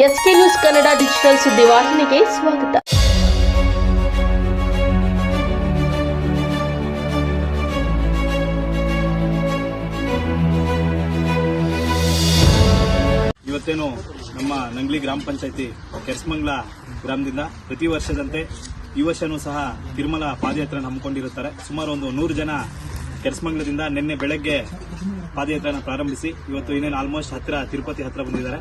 S K news Kannada digital ಸುದ್ದಿವಾಹಿನಿಗೆ ಸ್ವಾಗತ. ಇವತ್ತೇನು ನಮ್ಮ ನಂಗ್ಲಿ ಗ್ರಾಮ ಪಂಚಾಯತಿ ಕೆರ್ಸ್ಮಂಗ್ಲ ಗ್ರಾಮದಿಂದ ಪ್ರತಿ ವರ್ಷದಂತೆ ಈ ವರ್ಷನೂ ಸಹ ತಿರುಮಲ ಪಾದಯಾತ್ರೆ ಹಮ್ಮಿಕೊಂಡಿರುತ್ತಾರೆ. ಸುಮಾರು ಒಂದು ನೂರು ಜನ ಕೆರ್ಸ್ಮಂಗ್ಲದಿಂದ ನಿನ್ನೆ ಬೆಳಗ್ಗೆ ಪಾದಯಾತ್ರೆನ ಪ್ರಾರಂಭಿಸಿ ಇವತ್ತು ಇನ್ನೇನು ಆಲ್ಮೋಸ್ಟ್ ಹತ್ತಿರ ತಿರುಪತಿ ಹತ್ರ ಬಂದಿದ್ದಾರೆ.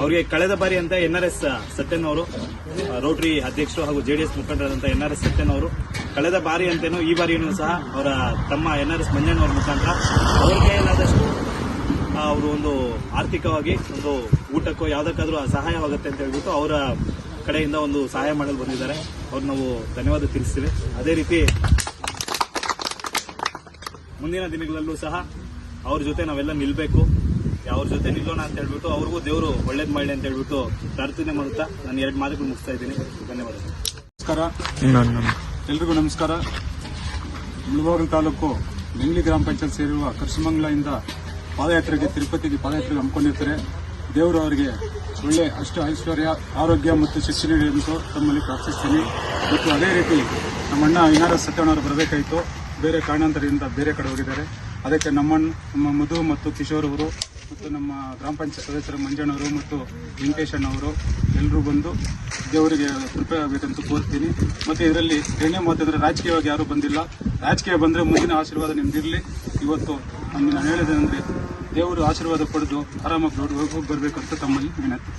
ಅವರಿಗೆ ಕಳೆದ ಬಾರಿ ಅಂತ ಎನ್ ಆರ್ ಎಸ್ ಸತ್ಯನ್ ಅವರು ರೋಟರಿ ಅಧ್ಯಕ್ಷರು ಹಾಗೂ ಜೆಡಿಎಸ್ ಮುಖಂಡರಾದಂತಹ ಎನ್ ಆರ್ ಎಸ್ ಸತ್ಯನ್ ಅವರು ಕಳೆದ ಬಾರಿ ಅಂತೇನು ಈ ಬಾರಿಯೂ ಸಹ ಅವರ ತಮ್ಮ ಎನ್ ಆರ್ ಎಸ್ ಮಂಜಣ್ಣ ಅವರ ಮುಖಾಂತರ ಅವ್ರಿಗೆ ಏನಾದಷ್ಟು ಅವರು ಒಂದು ಆರ್ಥಿಕವಾಗಿ ಒಂದು ಊಟಕ್ಕೋ ಯಾವುದಕ್ಕಾದ್ರೂ ಸಹಾಯವಾಗುತ್ತೆ ಅಂತ ಹೇಳ್ಬಿಟ್ಟು ಅವರ ಕಡೆಯಿಂದ ಒಂದು ಸಹಾಯ ಮಾಡಲು ಬಂದಿದ್ದಾರೆ. ಅವ್ರು ನಾವು ಧನ್ಯವಾದ ತಿಳಿಸ್ತೀವಿ. ಅದೇ ರೀತಿ ಮುಂದಿನ ದಿನಗಳಲ್ಲೂ ಸಹ ಅವ್ರ ಜೊತೆ ನಾವೆಲ್ಲ ನಿಲ್ಬೇಕು ಅವ್ರ ಜೊತೆ ನಿಲ್ಲೋಣ ಅಂತ ಹೇಳ್ಬಿಟ್ಟು ಅವ್ರಿಗೂ ದೇವರು ಒಳ್ಳೇದ್ ಮಾಡಲಿ ಅಂತ ಹೇಳ್ಬಿಟ್ಟು ಪ್ರಾರ್ಥನೆ ಮಾಡುತ್ತಾ ನಾನು ಎರಡು ಮಾತುಗಳು ಮುಗಿಸ್ತಾ ಇದ್ದೀನಿ. ಧನ್ಯವಾದಗಳು ನಮಸ್ಕಾರ. ಎಲ್ರಿಗೂ ನಮಸ್ಕಾರ. ಮುಳಬಾಗಿಲು ತಾಲೂಕು ಬೆಂಗ್ಲಿ ಗ್ರಾಮ ಪಂಚಾಯತ್ ಸೇರಿರುವ ಕರ್ಸಮಂಗ್ಲಿಂದ ಪಾದಯಾತ್ರೆಗೆ ತಿರುಪತಿಗೆ ಪಾದಯಾತ್ರೆಗೆ ಹಮ್ಮಿಕೊಂಡಿರ್ತಾರೆ. ದೇವರು ಅವರಿಗೆ ಒಳ್ಳೆ ಅಷ್ಟು ಐಶ್ವರ್ಯ, ಆರೋಗ್ಯ ಮತ್ತು ಶಿಕ್ಷಣ ನೀಡಿ ಎಂದು ತಮ್ಮಲ್ಲಿ ಪ್ರಾರ್ಥಿಸ್ತೀನಿ. ಮತ್ತು ಅದೇ ರೀತಿ ನಮ್ಮ ಅಣ್ಣ ಇನಾರ ಸತ್ಯಣ್ಣವರು ಬರಬೇಕಾಯಿತು. ಬೇರೆ ಕಾರಣಾಂತರದಿಂದ ಬೇರೆ ಕಡೆ ಹೋಗಿದ್ದಾರೆ. ಅದಕ್ಕೆ ನಮ್ಮಣ್ಣ, ನಮ್ಮ ಮಧು ಮತ್ತು ಕಿಶೋರ್ ಅವರು ಮತ್ತು ನಮ್ಮ ಗ್ರಾಮ ಪಂಚಾಯತ್ ಸದಸ್ಯರು ಮಂಜಣ್ಣವರು ಮತ್ತು ವೆಂಕಟೇಶಣ್ಣವರು ಎಲ್ಲರೂ ಬಂದು ದೇವರಿಗೆ ಕೃಪೆ ಆಗಬೇಕಂತ ಕೋರ್ತೀನಿ ಮತ್ತು ಇದರಲ್ಲಿ ಎಣ್ಣೆ ಮಾತಂದ್ರೆ ರಾಜಕೀಯವಾಗಿ ಯಾರೂ ಬಂದಿಲ್ಲ. ರಾಜಕೀಯ ಬಂದರೆ ಮುಂದಿನ ಆಶೀರ್ವಾದ ನಿಮ್ದಿರಲಿ. ಇವತ್ತು ನಾನು ಹೇಳಿದೆ ಅಂದರೆ ದೇವರು ಆಶೀರ್ವಾದ ಪಡೆದು ಆರಾಮಾಗಿ ಹೋಗಿ ಬರಬೇಕಂತ ತಮ್ಮಲ್ಲಿ ವಿನಂತಿ.